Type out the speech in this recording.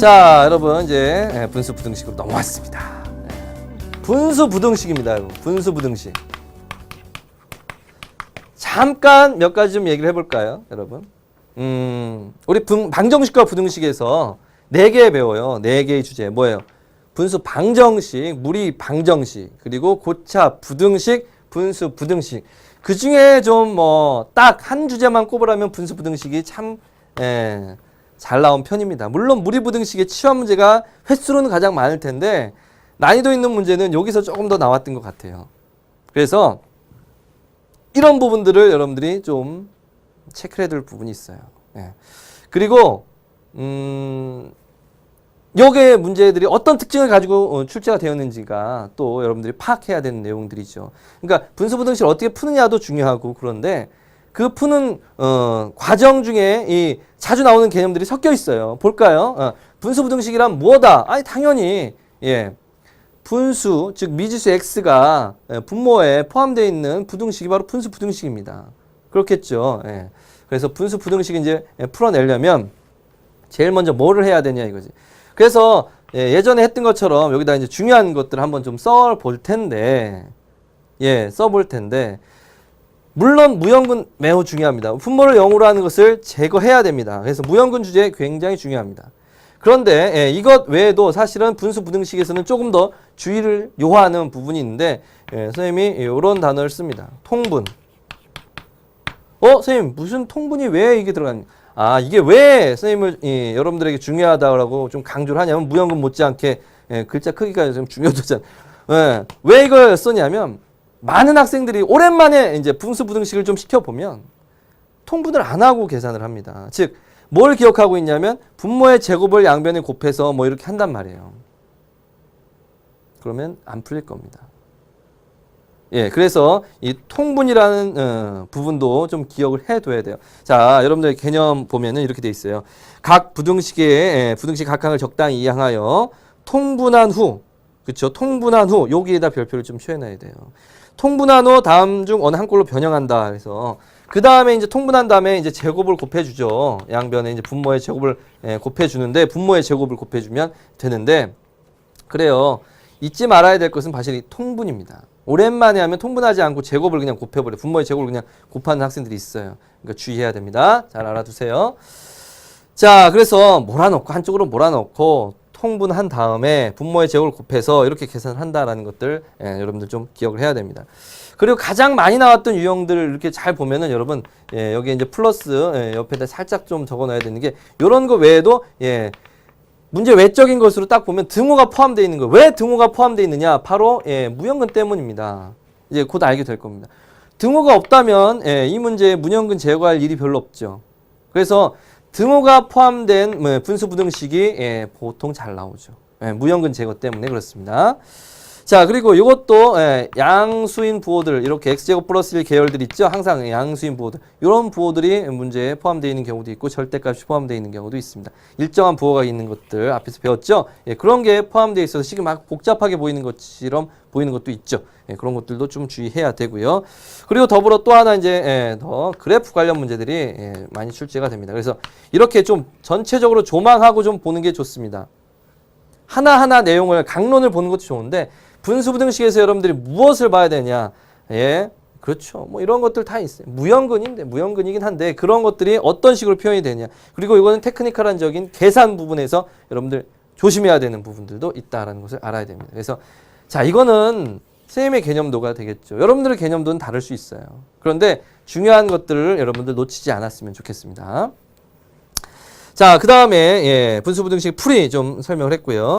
자, 여러분 이제 예, 분수 부등식으로 넘어왔습니다. 네. 분수 부등식입니다. 분수 부등식. 잠깐 몇 가지 좀 얘기를 해볼까요, 여러분? 음, 우리 분, 방정식과 부등식에서 네 개 배워요. 네 개의 주제 뭐예요? 분수 방정식, 무리 방정식, 그리고 고차 부등식, 분수 부등식. 그 중에 좀 뭐 딱 한 주제만 꼽으라면 분수 부등식이 참 예, 잘 나온 편입니다. 물론 무리 부등식의 치환 문제가 횟수로는 가장 많을 텐데 난이도 있는 문제는 여기서 조금 더 나왔던 것 같아요. 그래서 이런 부분들을 여러분들이 좀 체크를 해둘 부분이 있어요. 예. 그리고 음, 요게 문제들이 어떤 특징을 가지고 어, 출제가 되었는지가 또 여러분들이 파악해야 되는 내용들이죠. 그러니까 분수부등식을 어떻게 푸느냐도 중요하고 그런데 그 푸는 어, 과정 중에 이 자주 나오는 개념들이 섞여 있어요. 볼까요? 어, 분수부등식이란 뭐다? 아니 당연히 예. 분수 즉 미지수 x가 예, 분모에 포함되어 있는 부등식이 바로 분수 부등식입니다. 그렇겠죠. 예. 그래서 분수 부등식 이제 예, 풀어내려면 제일 먼저 뭐를 해야 되냐 이거지. 그래서 예, 예전에 했던 것처럼 여기다 이제 중요한 것들을 한번 좀 써 볼 텐데, 예, 써 볼 텐데, 물론 무형근 매우 중요합니다. 분모를 0으로 하는 것을 제거해야 됩니다. 그래서 무형근 주제 굉장히 중요합니다. 그런데 예, 이것 외에도 사실은 분수 부등식에서는 조금 더 주의를 요하는 부분이 있는데 예, 선생님이 이런 단어를 씁니다. 통분. 어, 선생님 무슨 통분이 왜 이게 들어갔냐? 아 이게 왜 선생님을 예, 여러분들에게 중요하다고 좀 강조를 하냐면 무형근 못지않게 예, 글자 크기가 좀 중요하잖아. 예, 왜 이걸 쓰냐면 많은 학생들이 오랜만에 이제 분수 부등식을 좀 시켜보면 통분을 안 하고 계산을 합니다. 즉, 뭘 기억하고 있냐면 분모의 제곱을 양변에 곱해서 뭐 이렇게 한단 말이에요. 그러면 안 풀릴 겁니다. 예, 그래서 이 통분이라는 어, 부분도 좀 기억을 해둬야 돼요. 자, 여러분들 개념 보면은 이렇게 돼 있어요. 각 부등식의 예, 부등식 각항을 적당히 이항하여 통분한 후, 그렇죠? 통분한 후 여기에다 별표를 좀 표현해야 돼요. 통분한 후 다음 중 어느 한 꼴로 변형한다. 그래서 그 다음에 이제 통분한 다음에 이제 제곱을 곱해주죠. 양변에 이제 분모의 제곱을 예, 곱해주는데 분모의 제곱을 곱해주면 되는데 그래요. 잊지 말아야 될 것은 사실 이 통분입니다. 오랜만에 하면 통분하지 않고 제곱을 그냥 곱해버려. 분모의 제곱을 그냥 곱하는 학생들이 있어요. 그러니까 주의해야 됩니다. 잘 알아두세요. 자, 그래서 몰아넣고 한쪽으로 몰아넣고 통분한 다음에 분모의 제곱을 곱해서 이렇게 계산을 한다라는 것들 예, 여러분들 좀 기억을 해야 됩니다. 그리고 가장 많이 나왔던 유형들을 이렇게 잘 보면은 여러분 예, 여기 이제 플러스 예, 옆에다 살짝 좀 적어놔야 되는 게 이런 거 외에도 예, 문제 외적인 것으로 딱 보면 등호가 포함되어 있는 거예요. 왜 등호가 포함되어 있느냐? 바로 예, 무형근 때문입니다. 이제 곧 알게 될 겁니다. 등호가 없다면 예, 이 문제에 문형근 제거할 일이 별로 없죠. 그래서 등호가 포함된 뭐, 분수 부등식이 예, 보통 잘 나오죠. 예, 무형근 제거 때문에 그렇습니다. 자 그리고 이것도 예, 양수인 부호들 이렇게 x제곱 플러스 1 계열들 있죠? 항상 양수인 부호들. 이런 부호들이 문제에 포함되어 있는 경우도 있고 절대값이 포함되어 있는 경우도 있습니다. 일정한 부호가 있는 것들 앞에서 배웠죠? 예, 그런 게 포함되어 있어서 지금 막 복잡하게 보이는 것처럼 보이는 것도 있죠. 예, 그런 것들도 좀 주의해야 되고요. 그리고 더불어 또 하나 이제 예, 더 그래프 관련 문제들이 예, 많이 출제가 됩니다. 그래서 이렇게 좀 전체적으로 조망하고 좀 보는 게 좋습니다. 하나하나 내용을 강론을 보는 것도 좋은데 분수부등식에서 여러분들이 무엇을 봐야 되냐? 예. 그렇죠. 뭐 이런 것들 다 있어요. 무형근인데 무형근이긴 한데 그런 것들이 어떤 식으로 표현이 되냐. 그리고 이거는 테크니컬한 적인 계산 부분에서 여러분들 조심해야 되는 부분들도 있다라는 것을 알아야 됩니다. 그래서 자, 이거는 선생님의 개념도가 되겠죠. 여러분들의 개념도는 다를 수 있어요. 그런데 중요한 것들을 여러분들 놓치지 않았으면 좋겠습니다. 자, 그 다음에 예, 분수부등식 풀이 좀 설명을 했고요.